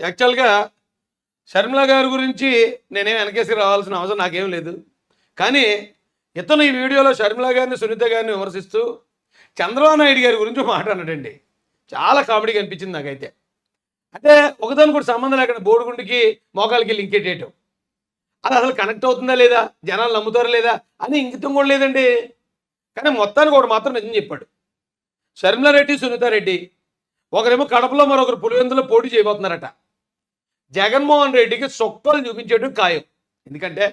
యాక్చువల్గా షర్మిల గారి గురించి నేనేం వెనకేసి రావాల్సిన అవసరం నాకేం లేదు. కానీ ఇతను ఈ వీడియోలో షర్మిల గారిని సునీత గారిని విమర్శిస్తూ చంద్రబాబు నాయుడు గారి గురించి మాట్లాడాడండి. చాలా కామెడీగా అనిపించింది నాకైతే. అంటే ఒకదానికి కూడా సంబంధం లేకుండా బోడిగుండికి మోకాలకి లింక్ చేయటం అది అసలు కనెక్ట్ అవుతుందా లేదా? జనాలు నమ్ముతారా లేదా? అని ఇంకితం కూడా లేదండి. కానీ మొత్తానికి ఒకటి మాత్రం నిజం చెప్పాడు. షర్మిలారెడ్డి సునీతారెడ్డి ఒకరేమో కడపలో మరొకరు పులివెందులో పోటీ చేయబోతున్నారట. జగన్మోహన్ రెడ్డికి సొక్కలు చూపించేయడం ఖాయం. ఎందుకంటే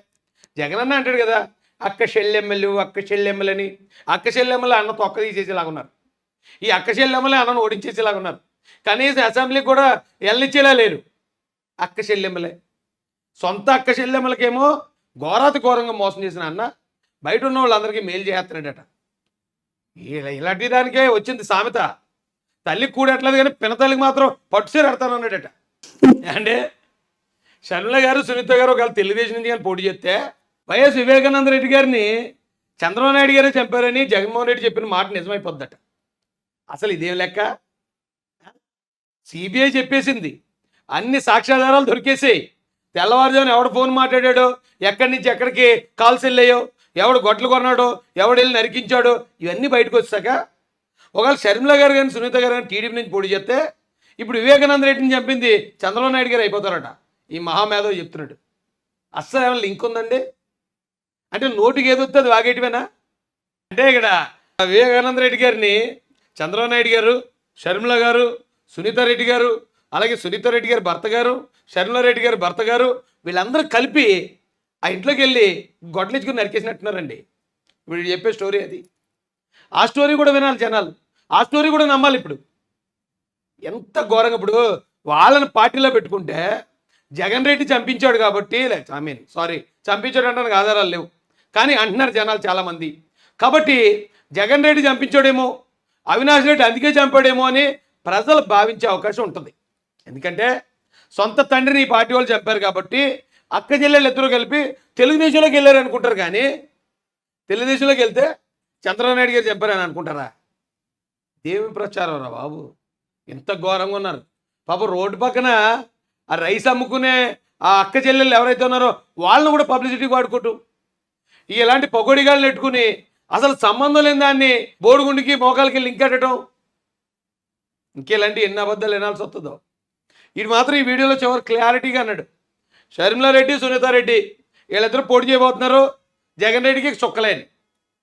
జగన్ అన్న అంటాడు కదా అక్క చెల్లెమ్మలు అక్క చెల్లెమ్మలు అని అక్క చెల్లెమ్మలు అన్న తొక్క తీసేసేలాగా ఉన్నారు. ఈ అక్క చెల్లెమ్మలే అన్నను ఓడించేసేలాగా ఉన్నారు. కనీసం అసెంబ్లీకి కూడా వెళ్ళనిచ్చేలా లేరు. అక్క చెల్లెమ్మలే. సొంత అక్క చెల్లెమ్మలకేమో ఘోరాతి ఘోరంగా మోసం చేసిన అన్న బయట ఉన్న వాళ్ళందరికీ మేలు చేస్తున్నాడట. ఇలాంటి దానికే వచ్చింది సామెత. తల్లికి కూడట్లేదు కానీ పినతల్లికి మాత్రం పట్టుసీరు అడతాను అన్నాడట అంటే షర్మిల గారు సునీత గారు ఒకవేళ తెలుగుదేశం నుంచి కానీ పోటీ చేస్తే వైఎస్ వివేకానంద రెడ్డి గారిని చంద్రబాబు నాయుడు గారే చంపారని జగన్మోహన్ రెడ్డి చెప్పిన మాట నిజమైపోద్దట. అసలు ఇదేం లెక్క? సిబిఐ చెప్పేసింది. అన్ని సాక్ష్యాధారాలు దొరికేసాయి. తెల్లవారుజామున ఎవడు ఫోన్ మాట్లాడాడో? ఎక్కడి నుంచి ఎక్కడికి కాల్స్ వెళ్ళాయో? ఎవడు గొడ్లు కొన్నాడో? ఎవడు వెళ్ళి నరికించాడో? ఇవన్నీ బయటకు వచ్చాక ఒకవేళ షర్మిల గారు కానీ సునీత గారు కానీ టీడీపీ నుంచి పోటీ చేస్తే ఇప్పుడు వివేకానంద రెడ్డిని చంపింది చంద్రబాబు నాయుడు గారు అయిపోతారట. ఈ మహామేధవ చెప్తున్నాడు. అస్సలు ఏమైనా లింక్ ఉందండి? అంటే నోటికి ఏది వస్తే అది వాగేటివేనా? అంటే ఇక్కడ వివేకానంద రెడ్డి గారిని చంద్రబాబు నాయుడు గారు షర్మిల గారు సునీతారెడ్డి గారు అలాగే సునీత రెడ్డి గారి భర్త గారు షర్మిలారెడ్డి గారి భర్త గారు వీళ్ళందరూ కలిపి ఆ ఇంట్లోకి వెళ్ళి గొడ్లించుకుని నరికేసినట్టున్నారండి. వీడు చెప్పే స్టోరీ అది. ఆ స్టోరీ కూడా వినాలి జనాలు. ఆ స్టోరీ కూడా నమ్మాలి ఇప్పుడు. ఎంత ఘోరంగా ఇప్పుడు వాళ్ళని పార్టీలో పెట్టుకుంటే జగన్ రెడ్డి చంపించాడు కాబట్టి ఐ మీన్ సారీ చంపించాడు అంటానికి ఆధారాలు లేవు. కానీ అంటున్నారు జనాలు చాలామంది. కాబట్టి జగన్ రెడ్డి చంపించాడేమో అవినాష్ రెడ్డి అందుకే చంపాడేమో అని ప్రజలు భావించే అవకాశం ఉంటుంది. ఎందుకంటే సొంత తండ్రిని ఈ పార్టీ వాళ్ళు చంపారు కాబట్టి అక్క చెల్లెళ్ళు ఇద్దరు కలిపి తెలుగుదేశంలోకి వెళ్ళారు అనుకుంటారు కానీ తెలుగుదేశంలోకి వెళ్తే చంద్రబాబు నాయుడు గారు చంపారని అనుకుంటారా? దేవి ప్రచారం రా బాబు? ఎంత ఘోరంగా ఉన్నారు. పాప రోడ్డు పక్కన ఆ రైస్ అమ్ముకునే ఆ అక్క చెల్లెళ్ళు ఎవరైతే ఉన్నారో వాళ్ళని కూడా పబ్లిసిటీ వాడుకోవటం ఇలాంటి పొగడిగాళ్ళు నెట్టుకుని అసలు సంబంధం లేని దాన్ని బోడుగుండికి మోకాలకి లింక్ పెట్టడం ఇంకేలాంటి ఎన్ని అబద్ధాలు వినాల్సి వస్తుందో. ఇది మాత్రం ఈ వీడియోలో చివరి క్లారిటీగా అన్నాడు. షర్మిలారెడ్డి సునీతారెడ్డి వీళ్ళిద్దరూ పోటీ చేయబోతున్నారు. జగన్ రెడ్డికి చుక్కలేని.